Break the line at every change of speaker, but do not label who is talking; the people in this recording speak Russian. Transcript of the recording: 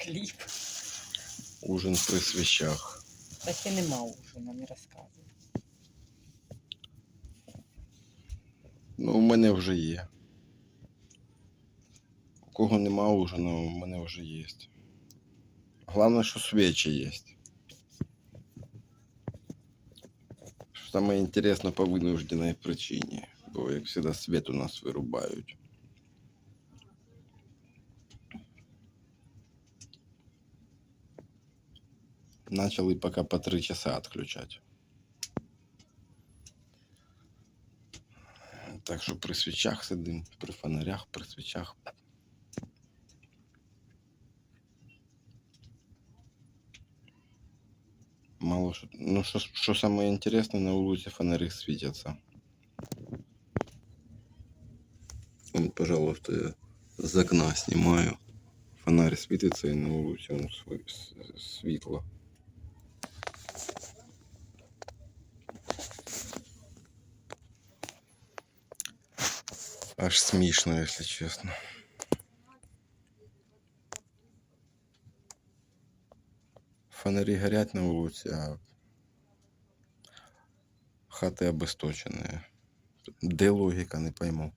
хліб.
Ужин при свічах.
Та ще нема ужина, не розказуй.
Ну, у мене вже є. У кого нема ужину, у мене вже є. Головне, що свічі є. Саме інтересно по винужденій причині. Бо, як завжди, світ у нас вирубають. Начали пока по три часа отключать. Так що при свічах сидим, при фонарях, при свічах. Мало що. Ну, що, що саме інтересне, на вулиці фонари світяться. Вон, пожалуйста, я з окна знімаю. Фонарь світиться і на вулиці воно сви- с- світло. Аж смішно, якщо чесно. Фонарі горять на вулиці, а хати обесточені. Де логіка, не пойму.